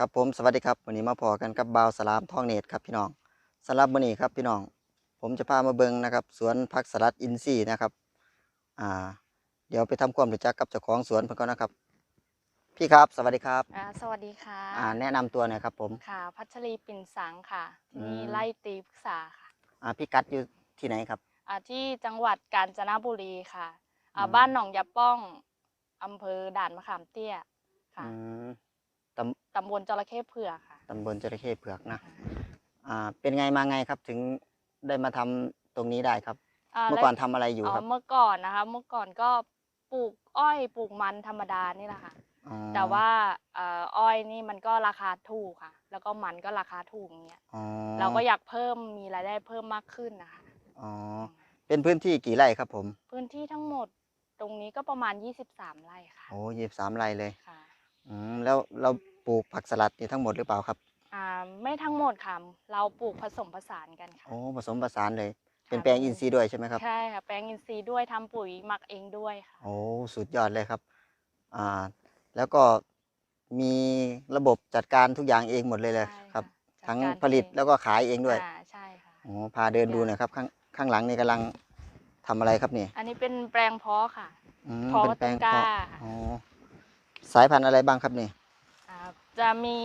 ครับผมสวัสดีครับวันนี้มาพอกันกับบ่าวสลามท่องเนตรครับพี่น้องสำหรับวันนี้ครับพี่น้อง ผมจะพามาเบิงนะครับ สวนผักสลัดอินทรีย์นะครับอ่าเดี๋ยวไปทำความรู้จักกับเจ้าของสวนเพื่อนก่อนนะครับ พี่ครับสวัสดีครับอ่าสวัสดีค่ะอ่าแนะนำตัวหน่อยครับผมค่ะ พัชรีปิ่นสังค่ะอืที่มไล่ตรีปรึกษาค่ะอ่าพี่กัดอยู่ที่ไหนครับอ่าที่จังหวัดกาญจนบุรีค่ะอ่าอืมบ้านหนองยาป้องอำเภอด่านมะขามเตี้ยค่ะอืม ตตำบลจระเข้เผือกค่ะำตำบลจระเข้เผือกนะอ่าเป็นไงมาไงครับถึงได้มาทำตรงนี้ได้ครับาเมื่อแล้วก่อนทำอะไรอยู่ครับเมื่อก่อนนะคะ เมื่อก่อนก็ปลูกอ้อยปลูกมันธรรมดานี่แหละค่ะ อ๋อแต่ว่าเอ่ออ้อยนี่มันก็ราคาถูกค่ะ แล้วก็มันก็ราคาถูกอย่างเงี้ย อ๋อเราก็อยากเพิ่มมีรายได้เพิ่มมากขึ้นนะคะอ๋อเป็นพื้นที่กี่ไร่ครับผมพื้นที่ทั้งหมดตรงนี้ก็ประมาณ 23 ไร่ค่ะโอ้ยี่สามไร่เลยค่ะ อืมแล้วเรา ปลูกผักสลัดนี่ทั้งหมดหรือเปล่าครับอ่าไม่ทั้งหมดค่ะ เราปลูกผสมผสานกันค่ะ โอ้ผสมผสานเลย เป็นค่ะแปลงอินทรีย์ด้วยใช่ไหมครับ ใช่ค่ะ แปลงอินทรีย์ด้วยทำปุ๋ยหมักเองด้วยค่ะ โอ้สุดยอดเลยครับอ่าแล้วก็มีระบบจัดการทุกอย่างเองหมดเลยเลยใช่ครับจัดทั้งการผลิตเอง แล้วก็ขายเองด้วยอ่าใช่ค่ะ โอ้พาเดินดูทุกหอย่างน่อยครับข้างข้างหลังนี่กำลังทำอะไรครับนี่อันนี้เป็นแปลงเพาะค่ะ อืมเพาะเป็นแปลงต้นกล้า เพาะอ๋อสายพันธุ์อะไรบ้างครับนี่อ่า จะมี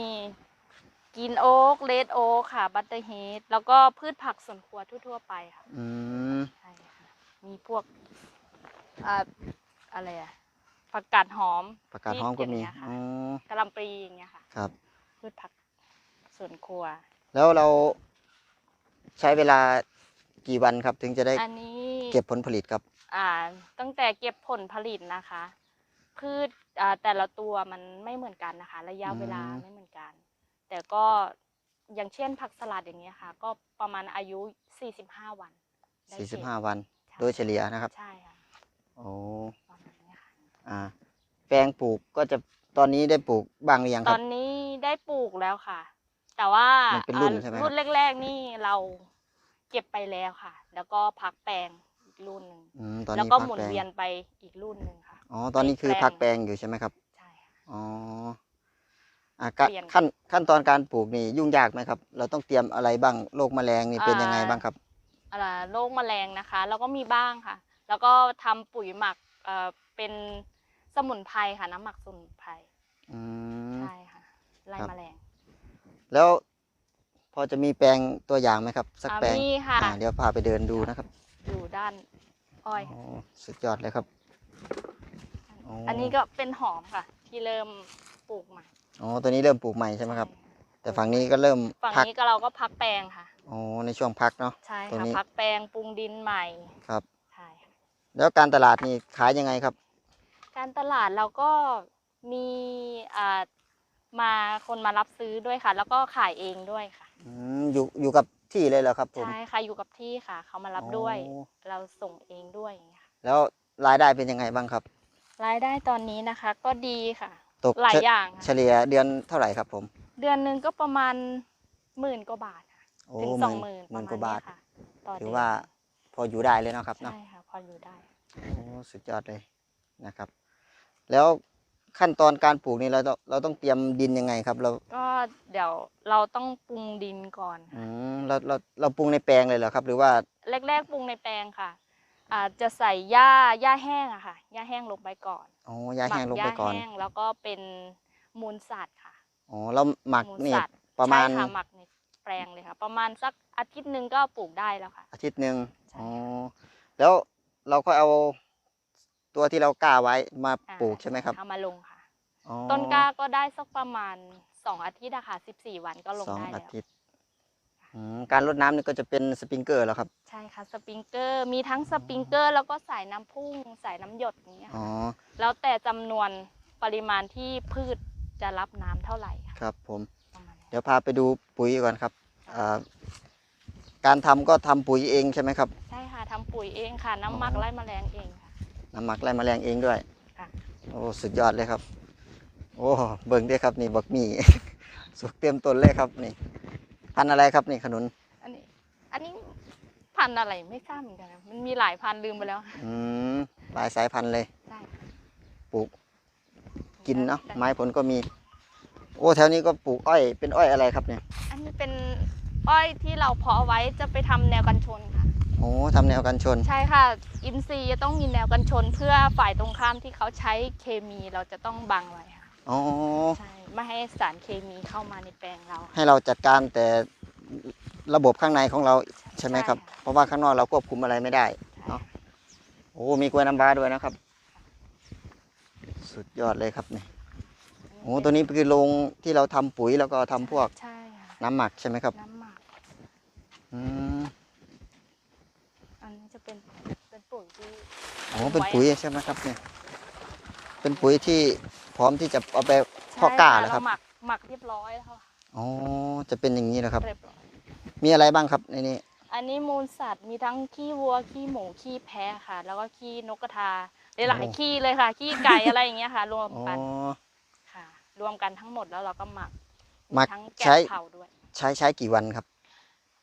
กินโอ๊กเลดโอ๊กค่ะ บัตเตอร์เฮดแล้วก็พืชผักสวนครัวทั่ว ๆ ไปค่ะอืมใช่ค่ะมีพวกอ่าอะไรอะผักกาดหอมประกาศหอมก็มีอย่างเงี้ยค่ะอ๋อกะหล่ำปลีอย่างเงี้ยค่ะ ครับ พืชผักสวนครัว แล้วเราใช้เวลากี่วันครับ ถึงจะได้อันนี้เก็บผลผลิตครับ อ่าตั้งแต่เก็บผลผลิตนะคะ พืชอ่าแต่ละตัวมันไม่เหมือนกันนะคะ ระยะเวลาอืม ไม่เหมือนกัน แต่ก็อย่างเช่นผักสลัดอย่างเงี้ยค่ะ ก็ประมาณอายุ 45 วันได้สี่สิบเก็ห้าวัน ใช่โดยเฉลี่ยนะครับ ใช่ค่ะโอ้ประมาณเนี้ยค่ะ อ่า แปลงปลูกก็จะตอนนี้ได้ปลูกบ้างหรือยังคตรัอบนนี้ได้ปลูกแล้วค่ะ แต่ว่ามันเป็นรุ่นอ่าใช่ไหมครับ รุ่นแรกๆนี่เราเก็บไปแล้วค่ะ แล้วก็พักแปลงอีกรุ่นหนึ่งอืมตอนแล้วนี้ก็พัหมุนแปลงเวียนไปอีกรุ่นหนึ่งค่ะ อ๋อ ตอนนี้คือแปลงพักแปลงอยู่ใช่ไหมครับ ใช่ค่ะ อ๋ออ่ากะเปลี่ยน ขั้นขั้นตอนการปลูกนี่ยุ่งยากไหมครับ เราต้องเตรียมอะไรบ้าง โรคแมลงนี่เป็นยังไงบ้างครับอ่าโรคแมลงนะคะ แล้วก็มีบ้างค่ะ แล้วก็ทำปุ๋ยหมักเอ่อเป็นสมุนไพรค่ะน้ำหมักสมุนไพรอืม ใช่ค่ะไล่ครับ แมลงแล้วพอจะมีแปลงตัวอย่างไหมครับ สักอ่าแปลง มีค่ะอ่า เดี๋ยวพาไปเดินดูนะครับอยู่ด้านอ้อย โอ้สุดยอดเลยครับโอ้อันนี้ก็เป็นหอมค่ะ ที่เริ่มปลูกใหม่อ๋อตัวนี้เริ่มปลูกใหม่ใช่ไหมครับใช่แต่ฝั่งนี้ก็เริ่มฝั่งพักนี้ก็เราก็พักแปลงค่ะอ๋อในช่วงพักเนาะ ใช่ตรงค่ะนี้ พักแปลงปรุงดินใหม่ครับ ใช่ค่ะแล้วการตลาดนี่ขายยังไงครับ การตลาดเราก็มีอ่ามาคนมารับซื้อด้วยค่ะ แล้วก็ขายเองด้วยค่ะ อืมอยู่อยู่กับที่เลยเหรอครับผมใช่ค่ะอยู่กับที่ค่ะ เขามารับด้วย อ๋อเราส่งเองด้วยอย่างเงี้ยค่ะแล้วรายได้เป็นยังไงบ้างครับ รายได้ตอนนี้นะคะ ก็ดีค่ะ ตกหลายเฉอย่างเฉค่ะลี่ยเดือนเท่าไหร่ครับผม เดือนหนึ่งก็ประมาณหมื่นกว่าบาทค่ะโอ้ถึงหสองมื่นหมื่นหปมื่ระนมาณกว่าบาทเนี้ยค่ะต่อถืเดืออนว่าพออยู่ได้เลยเนาะครับเนาะ ใช่ค่ะ พออยู่ได้ โอ้สุดยอดเลยนะครับ แล้วขั้นตอนการปลูกนี่เราต้องเราต้องเตรียมดินยังไงครับ เราก็เดี๋ยวเราต้องปรุงดินก่อน อืค่ะมเราเราเราปลูกในแปลงเลยเหรอครับ หรือว่าแรกๆปรุงในแปลงค่ะ อาจจะใส่หญ้าหญ้าแห้งอะค่ะหญ้าแห้งลงไปก่อนอ๋อยาแห้งลงหไปมัก่อนหญ้าแห้งแล้วก็เป็นมูลสัตว์ค่ะอ๋อเราหมักมูลนี่สัตว์ประมาณใช่ค่ะหมักในแปลงเลยค่ะ ประมาณสักอาทิตย์หนึ่งก็ปลูกได้แล้วค่ะ อาทิตย์หนึ่งใช่อ๋อแล้วเราก็เอาตัวที่เรากล้าไว้มาอ่าปลูกใช่ไหมครับเอามาลงค่ะ อ๋อต้นกล้าก็ได้สักประมาณสองอาทิตย์อะค่ะสิบสี่วันก็ลงสองได้อาแล้วทิตย์อืม การรดน้ำนี่ก็จะเป็นสปริงเกอร์แล้วครับ ใช่ค่ะสปริงเกอร์มีทั้งสปริงเกอร์ แล้วก็สายน้ำพุ่งสายน้ำหยดอย่างเงี้ยอ๋อค่ะแล้วแต่จำนวนปริมาณที่พืชจะรับน้ำเท่าไหร่ค่ะครับผม ประมาณนี้เดี๋ยวพาไปดูปุ๋ยก่อนครับอ่าการทำก็ทำปุ๋ยเองใช่ไหมครับ ใช่ค่ะทำปุ๋ยเองค่ะน้ำหมักอ๋อไล่แมลงเองค่ะ น้ำหมักไล่แมลงเองด้วยค่ะ โอ้สุดยอดเลยครับ โอ้เบิ่งเด้ครับนี่บักหมี่ สุกเต็มต้นเลยครับนี่ พันธุ์อะไรครับนี่ขนุน อันนี้ อันนี้พันธุ์อะไรไม่ทราบเหมือนกันนะมันมีหลายพันธุ์ลืมไปแล้วอืมหลายสายพันธุ์เลยใช่ค่ะปลูกกินเนาะ ได้ไม้ผลก็มี โอ้ แถวนี้ก็ปลูกอ้อย เป็นอ้อยอะไรครับเนี่ย อันนี้เป็นอ้อยที่เราเพาะไว้จะไปทำแนวกันชนค่ะ โอ้ทำแนวกันชน ใช่ค่ะ อินทรีย์จะต้องมีแนวกันชนเพื่อฝ่ายตรงข้ามที่เขาใช้เคมีเราจะต้องบังไว้ค่ะ อ๋อ ใช่ไม่ให้สารเคมีเข้ามาในแปลงเราให้เราจัดการแต่ระบบข้างในของเราใช่ไหมครับ ใช่ค่ะ เพราะว่าข้างนอกเราควบคุมอะไรไม่ได้ใช่เนาะ โอ้มีกล้วยน้ำว้าด้วยนะครับ สุดยอดเลยครับเนี่ยโอ้ตัวนี้คือโรงที่เราทำปุ๋ยแล้วก็ทำพวกใช่ค่ะน้ำหมักใช่ไหมครับน้ำหมัก อืมอันนี้จะเป็นเป็นปุ๋ยที่ โอ้เป็นปุ๋ยใช่ไหมครับเนี่ย เป็นปุ๋ยที่พ ร้อมที่จะเอาไปเพาะกล้าใช่เหรอครับเหมักหมักเรียบร้อยแล้วค่ะอ๋อ จะเป็นอย่างนี้นะครับ เรียบร้อย มีอะไรบ้างครับในนี้ อันนี้มูลสัตว์มีทั้งขี้วัวขี้หมูขี้แพะค่ะ แล้วก็ขี้นกกระทาหลายโอ้ ๆขี้เลยค่ะ ขี้ไก่อะไรอย่างเงี้ยค่ะ รวมอ๋อ กันค่ะ รวมกันทั้งหมดแล้วเราก็หมักหมักทั้งใช้แกะเผาด้วย ใช้ใช้กี่วันครับ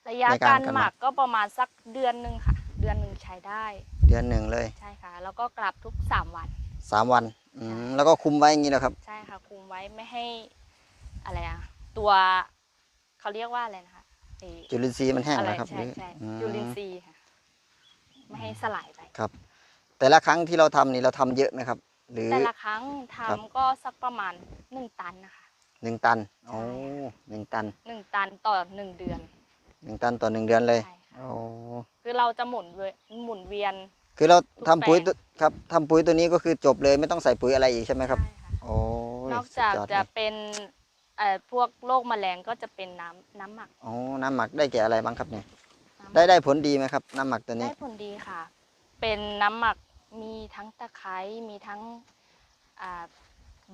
ระยะในการการกันหหมัมักก ก็ประมาณสักเดือนหนึ่งค่ะ เดือนหนึ่งใช้ได้เดือนหนึ่งเลยใช่ค่ะ แล้วก็กลับทุกสามวัน สามวัน อืมแล้วก็คุมไว้อย่างนี้นะครับ ใช่ค่ะ คุมไว้ไม่ให้อะไรอะตัวเขาเรียกว่าอะไรนะคะไอ้จุลินทรีย์มันแห้งอะไรนะครับใช่หรือใช่อืมจุลินทรีย์ค่ะ ไม่ให้สลายไป ครับ แต่ละครั้งที่เราทำนี่เราทำเยอะไหมครับ หรือ แต่ละครั้งทำครับ ก็สักประมาณหนึ่งตันนะคะ หนึ่งตันใช่โอ้หนึ่งตันหนึ่งตันต่อหนึ่งเดือน หนึ่งตันต่อหนึ่งเดือนเลยใช่ค่ะ โอ้คือเราจะหมุนเวียนหมุนเวียน คือเราทุกทำปุ๋ยแปลงตัวครับทำปุ๋ยตัวนี้ก็คือจบเลยไม่ต้องใส่ปุ๋ยอะไรอีกใช่ไหมครับใช่ค่ะโอ้ยนอกจากสุดยดจะเลยเป็นเอ่อพวกโรคแมลงก็จะเป็นน้ำน้ำหมักโอ้น้ำหมักได้แก่อะไรบ้างครับเนี่ยน้ำหมักได้ได้ผลดีไหมครับ น้ำหมักตัวนี้ได้ผลดีค่ะ เป็นน้ำหมักมีทั้งตะไคร้มีทั้งอ่า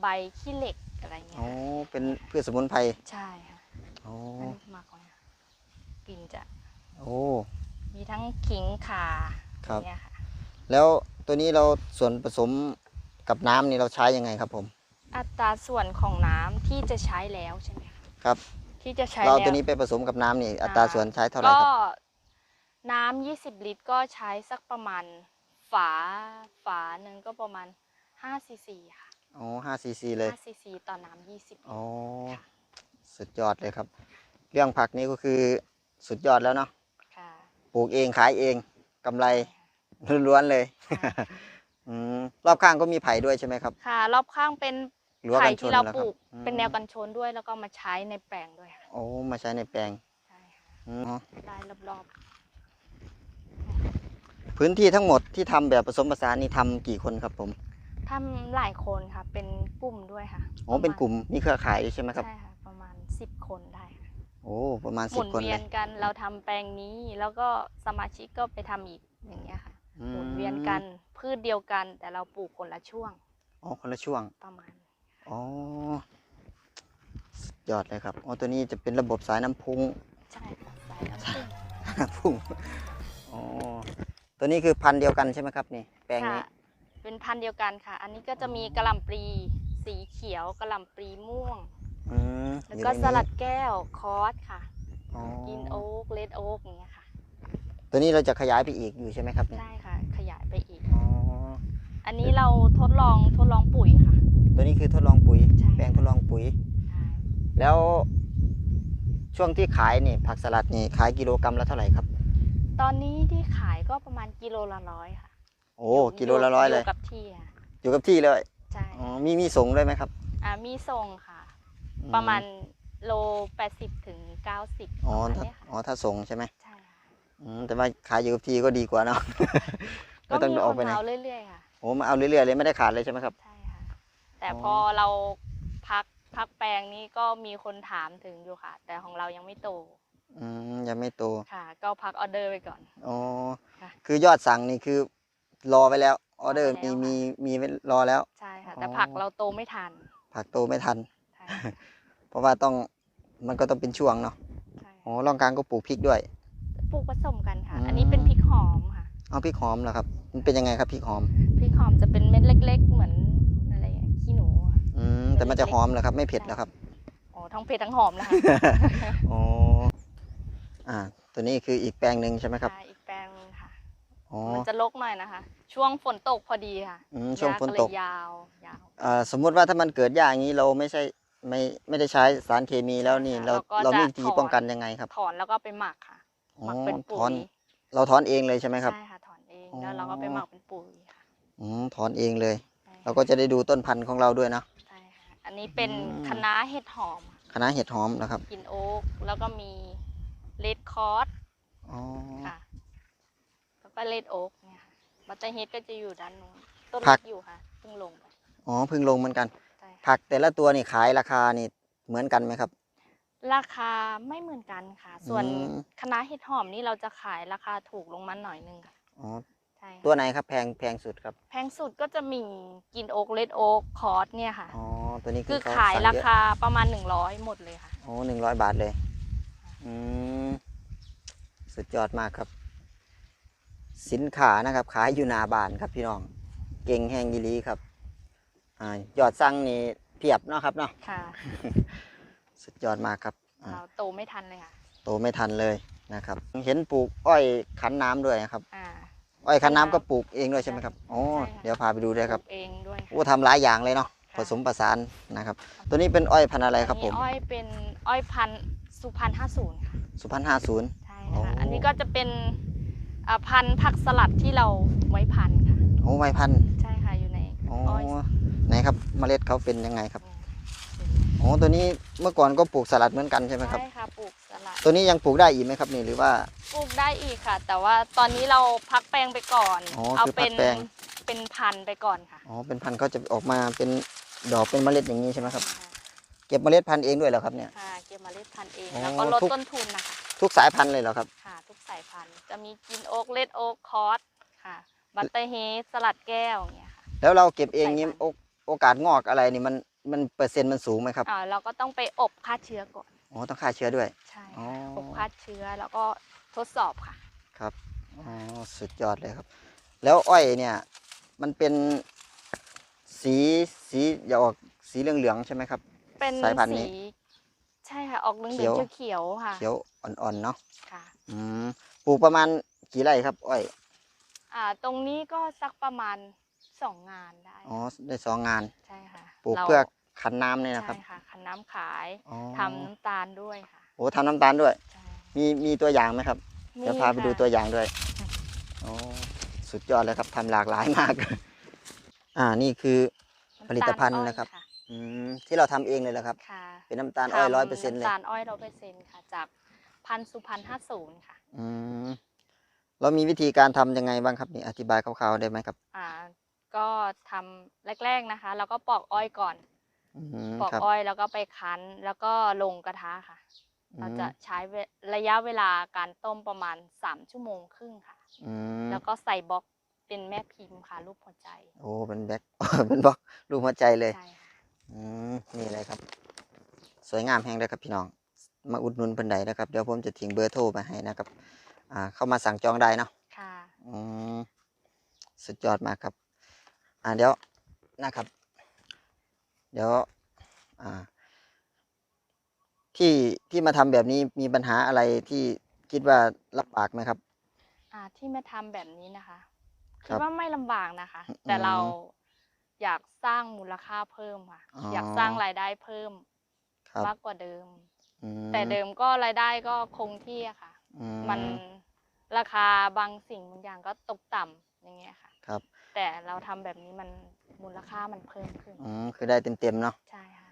ใบขี้เหล็กอะไรเงี้ยโอ้เป็นพืชสมุนไพรใช่ค่ะโอ้อันนี้หมักไว้ค่ะกลิ่นจะโอ้ มีทั้งขิงข่าครับอย่างเงี้ยค่ะ แล้วตัวนี้เราส่วนผสมกับน้ำนี่เราใช้ยังไงครับผม อัตราส่วนของน้ำที่จะใช้แล้วใช่ไหมคะครับ ที่จะใช้เราแล้วตัวนี้ไปผสมกับน้ำนี่อัตราส่วนใช้เท่าไหร่ก็ครับน้ำยี่สิบลิตรก็ใช้สักประมาณฝาฝาหนึ่งก็ประมาณ5ซีซีค่ะอ๋อห้าซีซีเลย5ซีซีต่อน้ำยี่สิบอ๋อสุดยอดเลยครับ เรื่องผักนี่ก็คือสุดยอดแล้วเนาะค่ะปลูกเองขายเองกำไรใช่ ล้วนๆเลยค่ะอืมรอบข้างก็มีไผ่ด้วยใช่ไหมครับ ค่ะ รอบข้างเป็นรั้วไผ่กันชนที่เราแล้วปครัลูบกอืมเป็นแนวกันชนด้วย แล้วก็มาใช้ในแปลงด้วยค่ะโอ้มาใช้ในแปลงใช่ค่ะอืมได้รอบพื้นที่ทั้งหมดที่ทำแบบผสมผสานนี่ทำกี่คนครับผมๆทำหลายคนค่ะ เป็นกลุ่มด้วยค่ะอ๋อเป็นกลุ่มมีเครือข่ายด้วยใช่ไหมครับ ใช่ค่ะ ประมาณสิบคนได้ค่ะโอ้ประมาณหสิมุบนคนเวีเลยนกันเราทำแปลงนี้แล้วก็สมาชิกก็ไปทำอีกอย่างเงี้ยค่ะอื หมุนเวียนกันพืชเดียวกัน แต่เราปลูกคนละช่วงอ๋อคนละช่วงประมาณอ๋อสุดยอดเลยครับอ๋อตัวนี้จะเป็นระบบสายน้ำพุงใช่ค่ะสายน้ำผึ้งพุ่งอ๋อตัวนี้คือพันธุ์เดียวกันใช่ไหมครับนี่แปลงนี้ค่ะเป็นพันธุ์เดียวกันค่ะ อันนี้ก็จะมีกระหล่ำปลีสีเขียวกระหล่ำปลีม่วงอืมแล้วอยู่ก็ในนี้สลัดแก้วคอสค่ะอ๋อกินโอ๊กเลดโอ๊กอย่างเงี้ยค่ะ ตัวนี้เราจะขยายไปอีกอยู่ใช่ไหมครับเนี่ยใช่ค่ะ ขยายไปอีก อ๋ออันนี้เราทดลองทดลองปุ๋ยค่ะ ตัวนี้คือทดลองปุ๋ย ใช่ แปลงทดลองปุ๋ย ใช่แล้วช่วงที่ขายนี่ผักสลัดนี่ขายกิโลกรัมละเท่าไหร่ครับ ตอนนี้ที่ขายก็ประมาณกิโลละร้อยค่ะโอ้กิโลละร้อยเลยอยู่กับที่ค่ะอยู่กับที่เลยใช่อ๋อมีมีส่งด้วยไหมครับอ่ามีส่งค่ะอืประมาณโลแปดสิบถึงเก้าสิบอ๋อประมาณถ้าเนี้ยค่ะอ๋อถ้าส่งใช่ไหมใช่ค่ะอืม แต่ว่าขายอยู่กับที่ก็ดีกว่าเนาะก็ไม่ต้องมีอคอกนไปไหนเอาเรื่อยๆค่ะโอ้มาเอาเรื่อยๆเลยไม่ได้ขาดเลยใช่ไหมครับใช่ค่ะแต่อ๋อพอเราพักพักแปลงนี้ก็มีคนถามถึงอยู่ค่ะ แต่ของเรายังไม่โตอืมยังไม่โตค่ะ ก็พักออเดอร์ไปก่อนอ๋อค่ะคือยอดสั่งนี่คือ รอไว้แล้วออเดอร์รอไว้มีแล้วมีมีไว้รอแล้วใช่ค่ะแต่อ๋อผักเราโตไม่ทัน ผักโตไม่ทันใช่ค่ะเพราะว่าต้องมันก็ต้องเป็นช่วงเนาะใช่อ๋อร่องกลางก็ปลูกพริกด้วยป ลูกผสมกันค่ะอืมอันนี้เป็นพริกหอมค่ะเอาพริกหอมเหรอครับ มันเป็นยังไงครับพริกหอมพริกหอมจะเป็นเม็ดเล็ก ๆ เหมือนอะไรอะขี้หนูอะอืมแต่มันจะหอมเหรอครับ ไม่เผ็ดเหรอครับอ๋อทั้งเผ็ดทั้งหอมนะคะอ๋ออ่า ตัวนี้คืออีกแปลงหนึ่งใช่ไหมครับใช่อีกแปลงหนึ่งค่ะ อ๋อมันจะลกหน่อยนะคะ ช่วงฝนตกพอดีค่ะอืมช่วงหญ้าฝนเลยตกยาวยาว อ่าสมมุติว่าถ้ามันเกิดหญ้าอย่างนี้เราไม่ใช่ไม่ไม่ได้ใช้สารเคมีแล้วนี่ใช่เราค่ะเราเราก็มีจะวิธีถอนป้องกันยังไงครับ ถอนแล้วก็ไปหมักค่ะ หมักเป็นถปุ๋อน ยเราถอนเองเลยใช่ไหมครับ ใช่ค่ะถอนเองอ๋อแล้วเราก็ไปหมักเป็นปุ๋ยค่ะอืมถอนเองเลย ใช่เราก็จะได้ดูต้นพันธุ์ของเราด้วยเนาะ ใช่ค่ะอันนี้เป็นอืม คะน้าเห็ดหอมคณะเห็ดหอมนะครับกินโอ๊กแล้วก็มีเลดคอร์สอ๋อค่ะ แล้วก็เลดโอ๊กเนี่ยค่ะบัตเตอร์เฮดก็จะอยู่ด้านนู้นต้นผัเล็กกอยู่ค่ะเพิ่งลงไปอ๋อเพิ่งลงเหมือนกัน ใช่ค่ะผักแต่ละตัวนี่ขายราคานี่เหมือนกันไหมครับ ราคาไม่เหมือนกันค่ะ ส่วนอืมคะน้าเห็ดหอมนี่เราจะขายราคาถูกลงมาหน่อยนึงค่ะอ๋อใช่ค่ะตัวไหนครับแพงแพงสุดครับแพงสุดก็จะมีกินโอ๊กเลดโอ๊กคอร์สเนี่ยค่ะ อ๋อตัวนี้คืคืออเขขายสั่งราเยอะคาประมาณ 100 หมดเลยค่ะ โอ้หนึ่งร้อยบาทเลย อืมสุดยอดมากครับ สินค้านะครับขายอยู่หนาบานครับพี่น้อง เก่งแห้งยีรีครับ อ่ายอดสั่งนี่เพียบเนาะครับเนาะ ค่ะ สุดยอดมากครับอ่าเราโตไม่ทันเลยค่ะ โตไม่ทันเลยนะครับ เห็นปลูกอ้อยคั้นน้ำด้วยนะครับ อ่า อ้อยคั้นน้ำคั้นน้ำก็ปลูกเองด้วยใช่ไหมครับอ๋อใช่ค่ะ เดี๋ยวพาไปดูด้วยครับปลูกเองด้วยค่ะ โอ้ทำหลายอย่างเลยเนาะค่ะผสมประสานนะครับ ตัวนี้เป็นอ้อยพันธุ์อะไรครับผม อันนี้อ้อยเป็นอ้อยพันธุ์สุพรรณห้าศูนย์ค่ะ สุพรรณห้าศูนย์ ใช่โอ้ค่ะอันนี้ก็จะเป็นอ่าพันธุ์ผักสลัดที่เราไว้พันธุ์ค่ะ โอ้ไม้พันธุ์ใช่ค่ะอยู่ใน อ๋ออ้อย ไหนครับเมล็ดเขาเป็นยังไงครับเนี่ย อ๋อตัวนี้เมื่อก่อนก็ปลูกสลัดเหมือนกันใช่ไหมครับ ใช่ค่ะปลูกสลัดตัวนี้ยังปลูกได้อีกไหมครับนี่หรือว่า ปลูกได้อีกค่ะ แต่ว่าตอนนี้เราพักแปลงไปก่อน อ๋อเอาคือพักเป็นแปลง เป็นพันธุ์ไปก่อนค่ะอ๋อเป็นพันธุ์เขาจะออกมาเป็นดอกเป็นเมล็ดอย่างนี้ใช่ไหมครับใช่เก็บเมล็ดพันธุ์เองด้วยเหรอครับเนี่ย ค่ะเก็บเมล็ดพันธุ์เองอ๋อแล้วก็ลดทุก ต้นทุนนะคะทุกสายพันธุ์เลยเหรอครับค่ะ ทุกสายพันธุ์จะมีกินโอ๊กเลดโอ๊กคอร์สค่ะบัตเตอร์เฮดสลัดแก้วอย่างเงี้ยค่ะ แล้วเราเก็บเองนี้สายพันธุ์ โอโอกาสงอกอะไรนี่มัน มันเปอร์เซ็นต์มันสูงไหมครับอ่าเราก็ต้องไปอบฆ่าเชื้อก่อนอ๋อต้องฆ่าเชื้อด้วย ใช่อ๋อค่ะอบฆ่าเชื้อแล้วก็ทดสอบค่ะ ครับอ๋อสุดยอดเลยครับ แล้วอ้อยเนี่ย มันเป็นสีสีอย่าออกสีเหลืองๆใช่ไหมครับ เป็นสายพันธุ์นี้ สีใช่ค่ะ ออกเหลืเขียวองๆเขียวๆค่ะเขียวอ่อนๆเนาะค่ะ อืมปลูกประมาณกี่ไร่ครับ อ้อย อ่า ตรงนี้ก็สักประมาณ สองงานได้อ๋อได้สองงานใช่ค่ะปลูกราเพื่อขันน้ำเนี่ยนะครับใช่ค่ะคันน้ำขายอ๋อทำน้ำตาลด้วยค่ะโอ้ทำน้ำตาลด้วยใช่มีมีตัวอย่างไหมครับเดี๋ยวพาไปดูค่ะตัวอย่างด้วยอ๋อสุดยอดเลยครับทำหลากหลายมาก อ่านี่คือผลิตภัณฑ์นะครับำตาลอ้อยอืมที่เราทำเองเลยเหรอครับค่ะเป็นน้ำตาลอ้อยทำร้อยเปอร์เซ็นต์เลยน้ำตาลอ้อยร้อยเปอร์เซ็นต์ค่ะ จากพันธุ์สุพรรณห้าศูนย์ค่ะ อืมเรามีวิธีการทำยังไงบ้างครับนี่อธิบายคร่าวๆได้ไหมครับ อ่า ก็ทำแรก ๆนะคะ แล้วก็ปอกอ้อยก่อน อืมปอกครับอ้อยแล้วก็ไปคั้น แล้วก็ลงกระทะค่ะอืเรามจะใช้เวระยะเวลาการต้มประมาณสามชั่วโมงครึ่งค่ะ อืมแล้วก็ใส่บล็อกเป็นแม่พิมพ์ค่ะรูปหัวใจโอ้เป็นแบ็ค เป็นบล็อกรูปหัวใจเลย ใช่ค่ะอืมนี่เลยครับ สวยงามแห้งเลยครับพี่น้อง มาอุดหนุนเพิ่นใดนะครับ เดี๋ยวผมจะทิ้งเบอร์โทรไปให้นะครับ อ่า เข้ามาสั่งจองได้เนาะค่ะ อืมสุดยอดมากครับ อ่าเดี๋ยวนะครับ เดี๋ยวอ่าที่ที่มาทำแบบนี้มีปัญหาอะไรที่คิดว่ารับปากไหมครับ อ่าที่มาทำแบบนี้นะคะคคิรัดบว่าไม่ลำบากนะคะ แต่อืมเราอยากสร้างมูลค่าเพิ่มค่ะอ๋อออยากสร้างรายได้เพิ่มครับมากกว่าเดิมอืมแต่เดิมก็รายได้ก็คงที่อะค่ะอืมันราคาบางสิ่งบางอย่างก็ตกต่ำอย่างเงี้ยค่ะครับ แต่เราทำแบบนี้มันมูลค่ามันเพิ่มขึ้น อืมคือได้เต็มๆเนาะใช่ค่ะ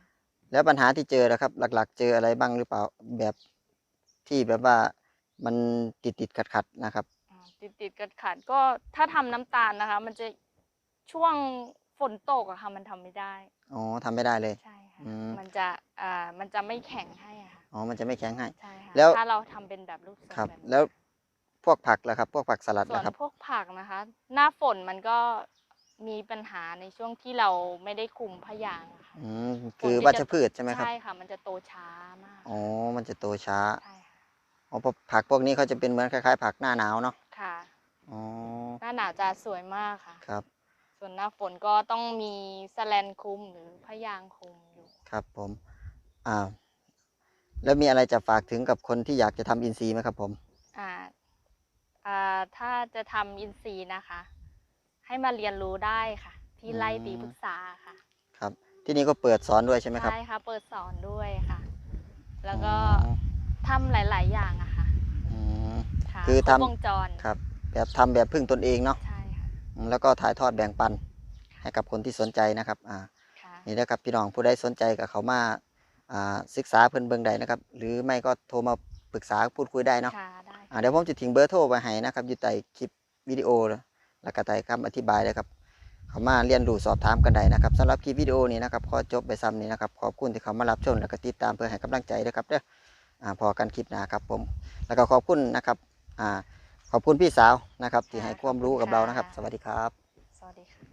แล้วปัญหาที่เจอนะครับ หลัก ๆ เจออะไรบ้างหรือเปล่าแบบที่แบบว่ามันติดติดขัดขัดๆนะครับ ติดติดๆกัดขัดๆก็ถ้าทำน้ำตาลนะคะ มันจะช่วงฝนตกอะค่ะ มันทำไม่ได้ อ๋อทำไม่ได้เลย ใช่ค่ะ อืม มันจะอ่ามันจะไม่แข็งให้อะค่ะ อ๋อมันจะไม่แข็งให้ ใช่ค่ะแล้วถ้าเราทำเป็นแบบรูปทรงครับ แบบนี้แล้ว พวกผักล่ะครับ พวกผักสลัดส่วนล่ะครับ พวกผักนะคะ หน้าฝนมันก็มีปัญหาในช่วงที่เราไม่ได้คุมพยางค์อะค่ะอืมคือฝนที่วัชจะพืชใช่ไหมครับ ใช่ค่ะ มันจะโตช้ามากอ๋อ มันจะโตช้า ใช่ค่ะอ๋อเพราะผักพวกนี้เขาจะเป็นเหมือนคล้ายๆ ผักหน้าหนาวเนาะ ค่ะอ๋อ หน้าหนาวจะสวยมากค่ะ ครับ ส่วนหน้าฝนก็ต้องมีแสแลนคุมหรือพยางค์คุมอยู่ ครับผม อ่า แล้วมีอะไรจะฝากถึงกับคนที่อยากจะทำอินทรีย์ไหมครับผม อ่าอ่า ถ้าจะทำอินทรีย์นะคะ ให้มาเรียนรู้ได้ค่ะ ที่ไร่อืมตีปรึกษาค่ะ ครับ ที่นี่ก็เปิดสอนด้วยใช่ไหมครับ ใช่ค่ะ เปิดสอนด้วยค่ะ แล้วก็อ๋อทำหลาย ๆ อย่างอะค่ะอืมค่ะคือครบทำวงจรครับ แบบทำแบบพึ่งตนเองเนาะใช่ค่ะอืมแล้วก็ถ่ายทอดแบ่งปันให้กับคนที่สนใจนะครับ อ่าค่ะนี่นะครับพี่น้องผู้ใดสนใจกับเขามาอ่าศึกษาเพิ่นเบิ่งได้นะครับ หรือไม่ก็โทรมาปรึกษาพูดคุยได้เนาะค่ะได้อ่า เดี๋ยวผมจะทิ้งเบอร์โทรไว้ให้นะครับ อยู่ใต้คลิปวิดีโอ แล้วก็ใต้คำอธิบายเลยครับเขามาเรียนรู้สอบถามกันได้นะครับสำหรับคลิปวิดีโอนี้นะครับขอจบไปซ้ำนี้นะครับขอบคุณที่เขามารับชมแล้วก็ติดตามเพื่อให้กำลังใจด้วยครับเด้ออ่าพอกันคลิปหน้าครับผม แล้วก็ขอบคุณนะครับขอบคุณพี่สาวนะครับ ที่ให้ความรู้กับเรานะครับ สวัสดีครับ สวัสดีค่ะ